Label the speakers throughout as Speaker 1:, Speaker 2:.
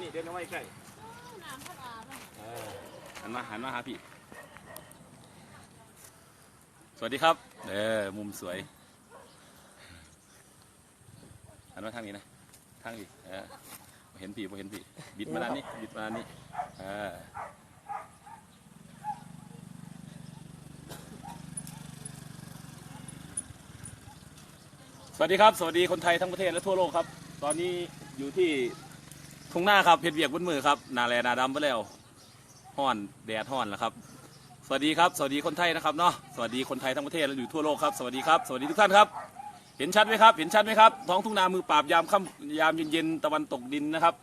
Speaker 1: นี่เดินเข้ามาใกล้
Speaker 2: น้ำพัดอาบอะ
Speaker 1: เออหันมาหันมาหาพี่ สวัสดีครับ เออมุมสวยหันมาทางนี้นะ ทางนี้เออบ่เห็นพี่บ่เห็นพี่บิดมาด้านนี้บิดมาด้านนี้เออสวัสดีครับ สวัสดีคนไทยทั้งประเทศและทั่วโลกครับ ตอนนี้อยู่ที่ ทุ่งหน้าครับเพชรเวียกบนมือครับนาแลนาดำไปแล้วห้อนแดดห้อนแล้วครับ สวัสดีครับ สวัสดีคนไทยนะครับเนาะสวัสดีคนไทยทั้งประเทศและอยู่ทั่วโลกครับสวัสดีครับสวัสดีทุกท่านครับ เห็นชัดไหมครับ เห็นชัดไหมครับท้องทุ่งนามือปราบยามค่ำยามเย็นๆตะวันตกดินนะครับ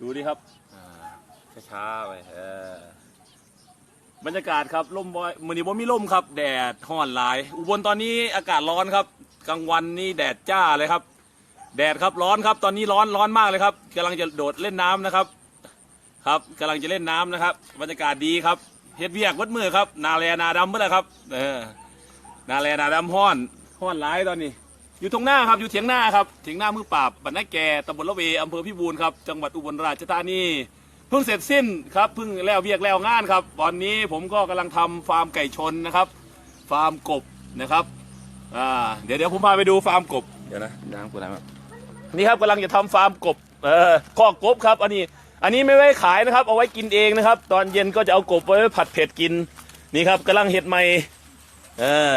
Speaker 1: ดูดิครับอ่าช้าๆไปเออบรรยากาศครับลมบอยมือนี้ว่ามีลมครับ แดดห้อนหลาย อุบลตอนนี้อากาศร้อนครับกลางวันนี่แดดจ้าเลยครับ แดดครับร้อนครับตอนนี้ร้อนร้อนมากเลยครับกำลังจะโดดเล่นน้ำนะครับครับกำลังจะเล่นน้ำนะครับบรรยากาศดีครับเฮ็ดเวียกวัดมือครับ นาแลนาดำเมื่อไรครับเออนาแลนาดำห้อนห้อนหลายตอนนี้ อยู่ตรงหน้าครับอยู่เถียงหน้าครับเถียงหน้ามือปราบบรรณแก่ตำบลละเวอำเภอพิบูลครับจังหวัดอุบลราชธานีเพิ่งเสร็จสิ้นครับเพิ่งแล้วเวียกแล้วงานครับตอนนี้ผมก็กำลังทำฟาร์มไก่ชนนะครับ ฟาร์มกบนะครับอ่าเดี๋ยวเดี๋ยวผมพาไปดูฟาร์มกบเดี๋ยวนะยางกูอะไรมา นี่ครับกำลังจะทำฟาร์มกบเอ่อคอกกบครับ อันนี้ อันนี้ไม่ไว้ขายนะครับ เอาไว้กินเองนะครับ ตอนเย็นก็จะเอากบไว้ผัดเผ็ดกิน นี่ครับกำลังเห็ดใหม่เออ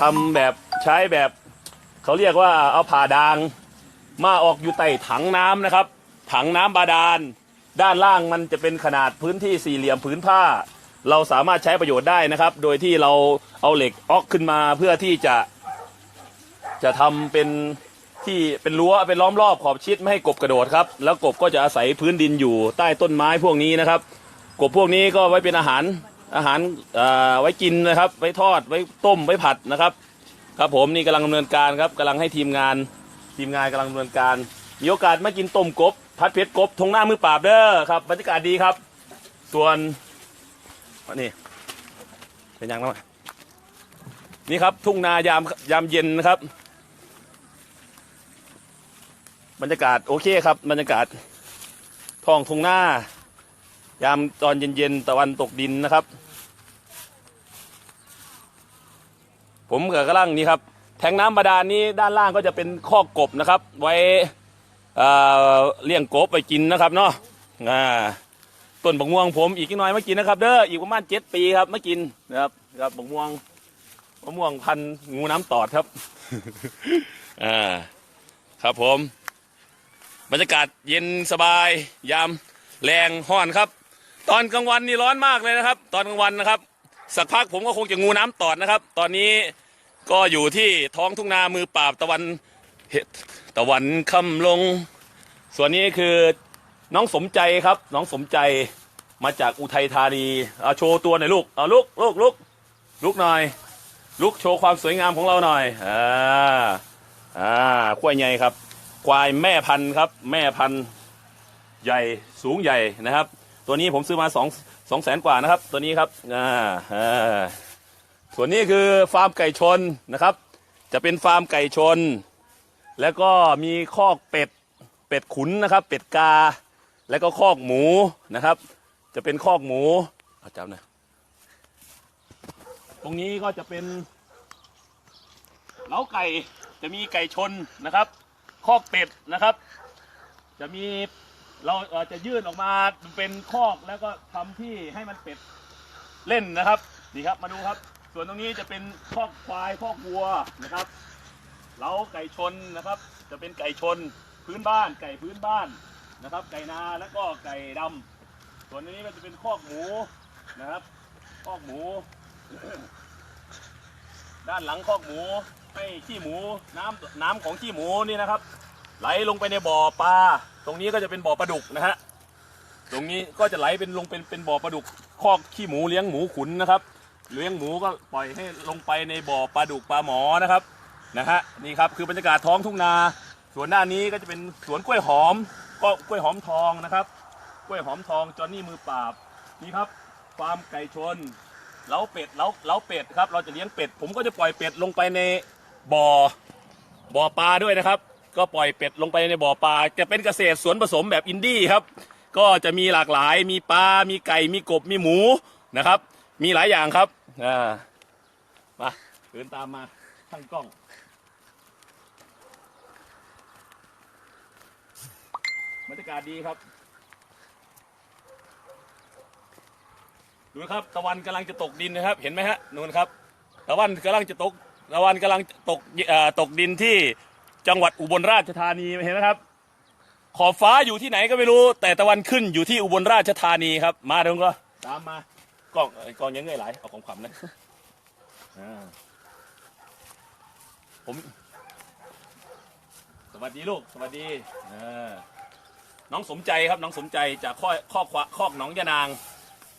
Speaker 1: ทำแบบใช้แบบ เขาเรียกว่าเอาผ่าดาง มาออกอยู่ใต้ถังน้ำนะครับ ถังน้ำบาดาล ด้านล่างมันจะเป็นขนาดพื้นที่สี่เหลี่ยมผืนผ้า เราสามารถใช้ประโยชน์ได้นะครับ โดยที่เราเอาเหล็กออกขึ้นมาเพื่อที่จะจะทำเป็น ที่เป็นรั้วเป็นล้อมรอบขอบชิดไม่ให้กบกระโดดครับ แล้วกบก็จะอาศัยพื้นดินอยู่ใต้ต้นไม้พวกนี้นะครับ กบพวกนี้ก็ไว้เป็นอาหารอาหารอ่อไว้กินนะครับ ไว้ทอดไว้ต้มไว้ผัดนะครับ ครับผมนี่กำลังดำเนินการครับกำลังให้ทีมงานทีมงานกำลังดำเนินการ มีโอกาสมากินต้มกบพัดเพชรกบทงหน้ามือปราบเด้อครับบรรยากาศดีครับ ส่วนวันนี้เป็นยังไงนี่ครับทุ่งนายามยามเย็นนะครับ บรรยากาศโอเคครับ บรรยากาศท้องทุ่งหน้า ยามตอนเย็นๆตะวันตกดินนะครับ ผมกับกระลังนี่ครับ แทงน้ำบาดาลนี้ด้านล่างก็จะเป็นคอกกบนะครับ ไว้เเลี้ยงกบไปกินนะครับเนาะต้นบักม่วงผมอีกนิดหน่อยมากินนะครับ เด้ออีกประมาณเจ็ดปีครับมากินนะครับครับบักม่วงมะม่วงพันงูน้ำตอดครับ อ่า ครับผม บรรยากาศเย็นสบาย ยามแรงห้อนครับ ตอนกลางวันนี่ร้อนมากเลยนะครับ ตอนกลางวันนะครับ สักพักผมก็คงจะงูน้ำตอดนะครับ ตอนนี้ก็อยู่ที่ท้องทุ่งนามือปราบตะวันเห็ดตะวันค่ำลง ส่วนนี้คือน้องสมใจครับ น้องสมใจมาจากอุทัยธานีเอาโชว์ตัวหน่อยลูกเอาลูกลูกลูกลูกหน่อยลูกโชว์ความสวยงามของเราหน่อยอ่าอ่าขั้วใหญ่ครับ ควายแม่พันธุ์ครับ แม่พันธุ์ใหญ่สูงใหญ่นะครับ ตัวนี้ผมซื้อมาสองสองแสนกว่านะครับ ตัวนี้ครับอ่าอ่าส่วนนี้คือฟาร์มไก่ชนนะครับ จะเป็นฟาร์มไก่ชน แล้วก็มีคอกเป็ดเป็ดขุนนะครับ เป็ดกา แล้วก็คอกหมูนะครับ จะเป็นคอกหมูเอาจับนะตรงนี้ก็จะเป็นเล้าไก่จะมีไก่ชนนะครับ คอกเป็ดนะครับ จะมีเราจะยื่นออกมาเป็นคอกแล้วก็ทำที่ให้มันเป็ดเล่นนะครับนี่ครับมาดูครับ ส่วนตรงนี้จะเป็นคอกควายคอกวัวนะครับเล้าไก่ชนนะครับ จะเป็นไก่ชนพื้นบ้าน ไก่พื้นบ้านนะครับ ไก่นาแล้วก็ไก่ดำส่วนนี้มันจะเป็นคอกหมูนะครับคอกหมู ด้านหลังคอกหมู ให้ขี้หมูน้ำน้ำของขี้หมูนี่นะครับ ไหลลงไปในบ่อปลาตรงนี้ก็จะเป็นบ่อปลาดุกนะฮะตรงนี้ก็จะไหลเป็นลงเป็นเป็นบ่อปลาดุกคอกขี้หมูเลี้ยงหมูขุนนะครับเลี้ยงหมูก็ปล่อยให้ลงไปในบ่อปลาดุกปลาหมอนะครับนะฮะนี่ครับคือบรรยากาศท้องทุ่งนา ส่วนด้านนี้ก็จะเป็นสวนกล้วยหอมก็กล้วยหอมทองนะครับกล้วยหอมทองจอนนี่มือปราบนี่ครับฟาร์มไก่ชนเล้าเป็ดเล้าเล้าเป็ดครับเราจะเลี้ยงเป็ด ผมก็จะปล่อยเป็ดลงไปใน บ่อบ่อปลาด้วยนะครับ ก็ปล่อยเป็ดลงไปในบ่อปลาจะเป็นเกษตรสวนผสมแบบอินดี้ครับ ก็จะมีหลากหลายมีปลา มีไก่ มีกบ มีหมูนะครับ มีหลายอย่างครับอ่ามาเดินตามมาทั้งกล้องบรรยากาศดีครับดูนะครับตะวันกำลังจะตกดินนะครับ เห็นไหมฮะนู่นครับตะวันกำลังจะตก ตะวันกำลังตกตกดินที่จังหวัดอุบลราชธานีเห็นไหมครับ ขอบฟ้าอยู่ที่ไหนก็ไม่รู้ แต่ตะวันขึ้นอยู่ที่อุบลราชธานีครับ มาเดี๋ยวก็ตามมากล้องกล้องยังเงยหลายเอาของขวัญนะผม สวัสดีลูก สวัสดีน้องสมใจครับน้องสมใจจากข้อข้อควาคอกหนองยานาง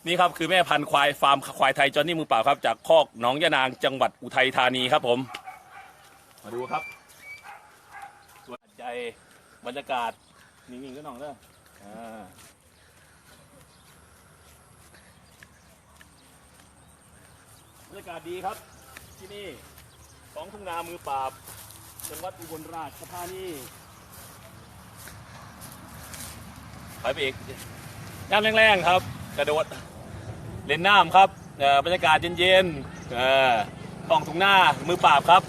Speaker 1: นี่ครับคือแม่พันธุ์ควายฟาร์มควายไทยจอนนี่มือเปล่าครับ จากคอกหนองยานางจังหวัดอุทัยธานีครับผม มาดูครับสวนใจบรรยากาศนิ่งๆก็น้องเด้ออ่าบรรยากาศดีครับ ที่นี่ของทุ่งนามือปราบจังหวัดอุบลราชธานีไปไปอีกย่ำแรงๆครับ กระโดด เล่นน้ำครับบรรยากาศเย็นๆเออท้องทุ่งหน้ามือปราบครับ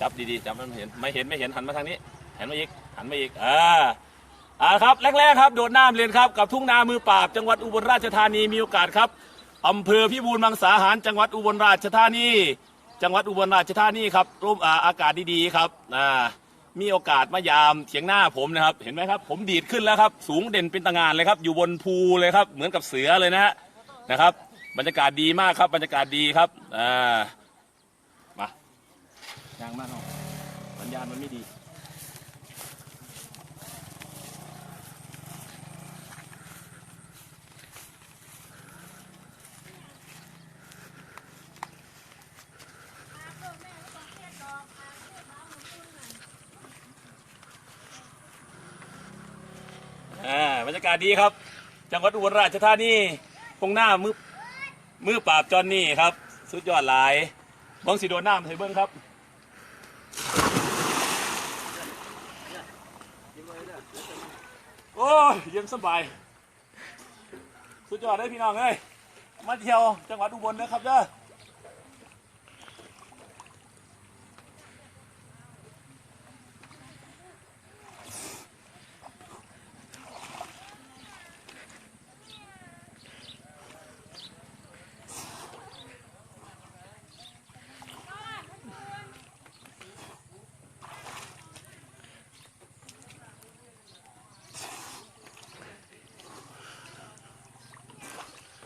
Speaker 1: จับดีๆจับมันเห็นไม่เห็นไม่เห็นหันมาทางนี้หันมาอีกหันมาอีกอ่าอ่าครับแรกๆครับโดดน้ำเรียนครับกับทุ่งนามือปราบ จังหวัดอุบลราชธานีมีโอกาสครับอำเภอพิบูลมังสาหาร จังหวัดอุบลราชธานี จังหวัดอุบลราชธานีครับร่มอาอากาศดีๆครับอ่า มีโอกาสมายามเถียงหน้าผมนะครับ เห็นไหมครับ ผมดีดขึ้นแล้วครับ สูงเด่นเป็นตะงานเลยครับ อยู่บนภูเลยครับ เหมือนกับเสือเลยนะฮะนะครับ บรรยากาศดีมากครับ บรรยากาศดีครับอ่ามาย่างมากเนาะสัญญาณมันไม่ดี อ่าบรรยากาศดีครับ จังหวัดอุบลราชธานีตรงหน้ามือมือปราบจอนนี่ครับ สุดยอดหลายบิ้งสีโดนน้ำเฮ้ยเบิ้งครับโอ้ยเย็นสบาย สุดยอดเลยพี่น้องเอ้ยมาเที่ยวจังหวัดอุบลนะครับเด้อ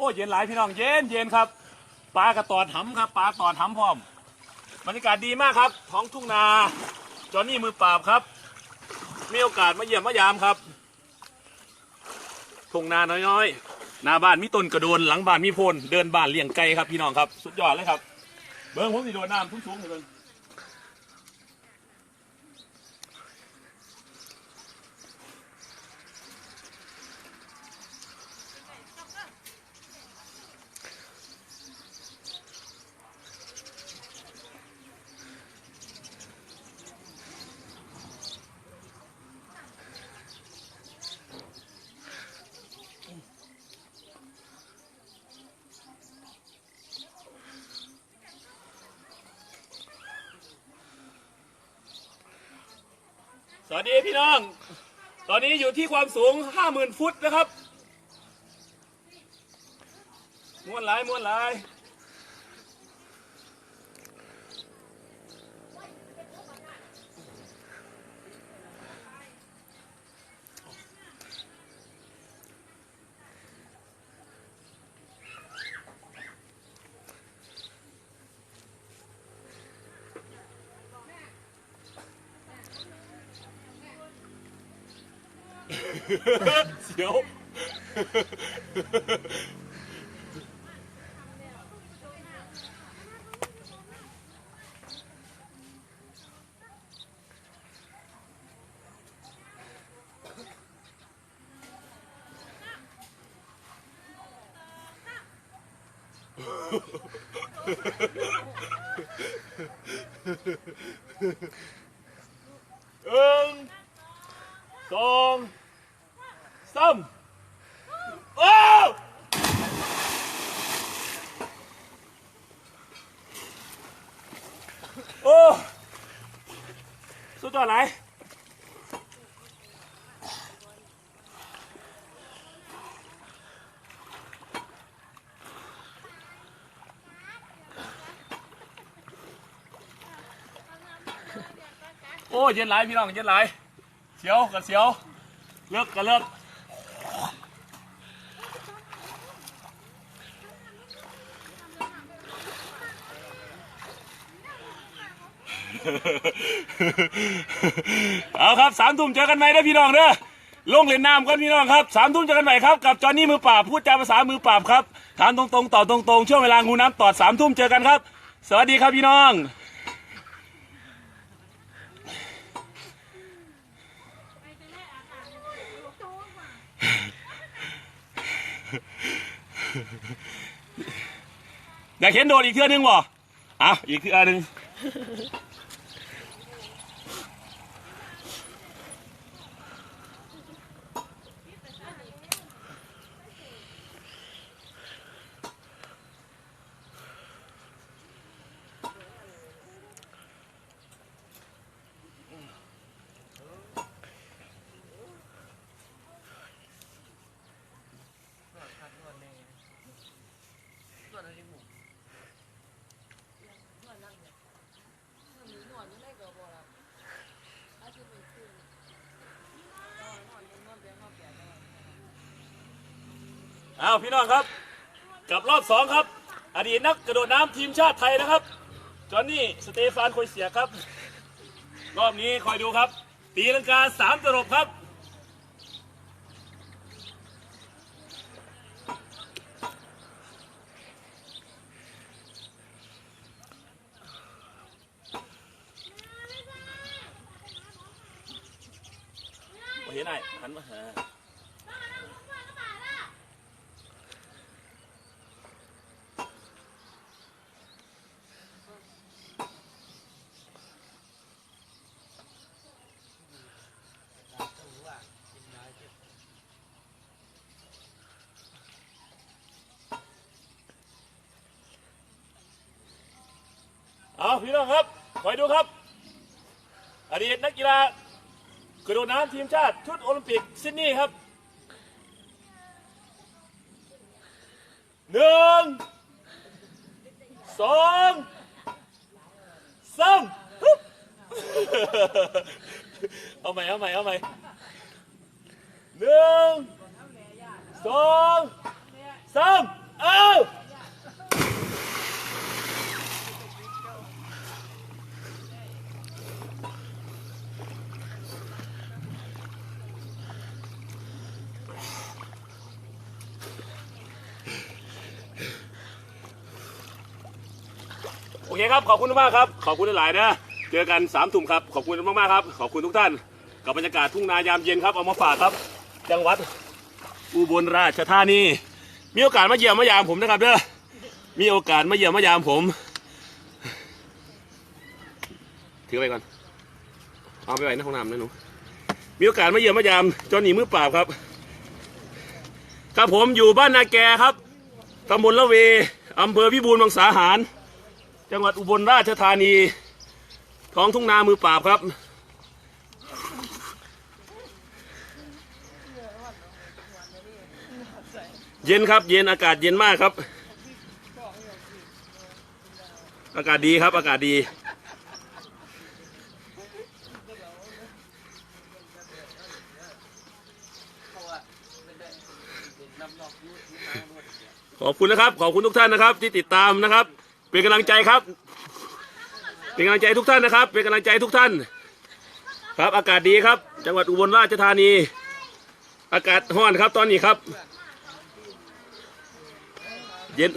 Speaker 1: อ้เย็นหลายพี่น้องเย็นเย็นครับปลากระตอดหำครับปลาตอดหำพร้อมบรรยากาศดีมากครับท้องทุ่งนาจอหนนี่มือปราบครับมีโอกาสมาเยี่ยมมายามครับทุ่งนาน้อยๆหน้าบ้านมีต้นกระโดนหลังบ้านมีโพนเดินบ้านเลี้ยงไก่ครับพี่น้องครับ สุดยอดเลยครับ เบิ้งผมสิโดนน้ำทุ่งๆเลยเบิ้ง สวัสดีพี่น้อง ตอนนี้อยู่ที่ความสูง 50,000 ฟุตนะครับม้วนหลายม้วนหลาย เสียวหนึ่ง สองสามโอ้โอ้สุดยอดไหนโอ้เย็นไหลายพี่น้องเย็นไหลายเสียวกับเสียวเลิกกับเลิก เอาครับสามทุ่มเจอกันไหมนะพี่น้องเด้อลงเล่นน้ำกันพี่น้องครับสามทุ่มเจอกันใหม่ครับกับจอห์นนี่มือปราบพูดจาภาษามือปราบครับถามตรงๆต่อตรงๆช่วงเวลางูน้ำตอดสามทุ่มเจอกันครับ สวัสดีครับพี่น้องอยากเห็นโดดอีกเทื่อนึงบ่อะอีกเทื่อนึง เอาพี่น้องครับ กับรอบสองครับ อดีตนักกระโดดน้ำทีมชาติไทยนะครับ จอห์นนี่สเตฟานโคยเสียครับ รอบนี้คอยดูครับ ตีลังกาสามตลบครับเห็นไอ้หันมาหา เอาพี่น้องครับคอยดูครับ อดีตนักกีฬากระโดดน้ำทีมชาติชุดโอลิมปิกซิดนีย์ครับหนึ่งสองสามเอาใหม่เอาใหม่เอาใหม่หนึ่งสองสามเอา เคครับ ขอบคุณมากครับ ขอบคุณหลายๆนะ เจอกันสามทุ่มครับ ขอบคุณมากๆครับ ขอบคุณทุกท่าน กับบรรยากาศทุ่งนายามเย็นครับ เอามาฝากครับ จังหวัดอุบลราชธานี มีโอกาสมาเยี่ยมมายามผมนะครับเด้อ มีโอกาสมาเยี่ยมมายามผม ถือไปก่อน เอาไปไว้ในห้องน้ำนะหนู มีโอกาสมาเยี่ยมมายามจอหนีมือเปล่าบครับ ครับผมอยู่บ้านนาแกครับตำบลละเวอำเภอพิบูลมังสาหาร จังหวัดอุบลราชธานี ท้องทุ่งนามือปราบครับ เย็นครับ เย็นอากาศเย็นมากครับ อากาศดีครับอากาศดี ขอบคุณนะครับ ขอบคุณทุกท่านนะครับ ที่ติดตามนะครับ เป็นกำลังใจครับ เป็นกำลังใจทุกท่านนะครับ เป็นกำลังใจทุกท่าน ครับอากาศดีครับ จังหวัดอุบลราชธานี อากาศร้อนครับตอนนี้ครับ เย็น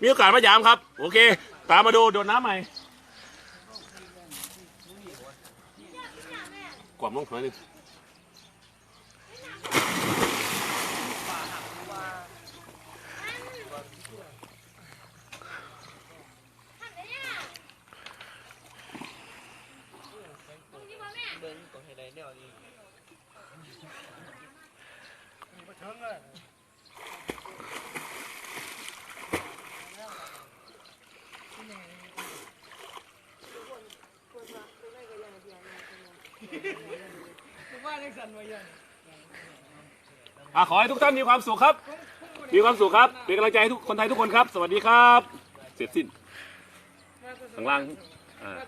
Speaker 1: มีโอกาสมายามครับ โอเค ตามมาดูโดดน้ำใหม่ วามลงหน่อยหนึง
Speaker 3: เบิ้งตรงไหนแนวนี้ ยนี่
Speaker 1: อะขอให้ทุกท่านมีความสุขครับ มีความสุขครับ เป็นกำลังใจให้ทุกคนไทยทุกคนครับ สวัสดีครับ เสร็จสิ้นข้างล่างอ่า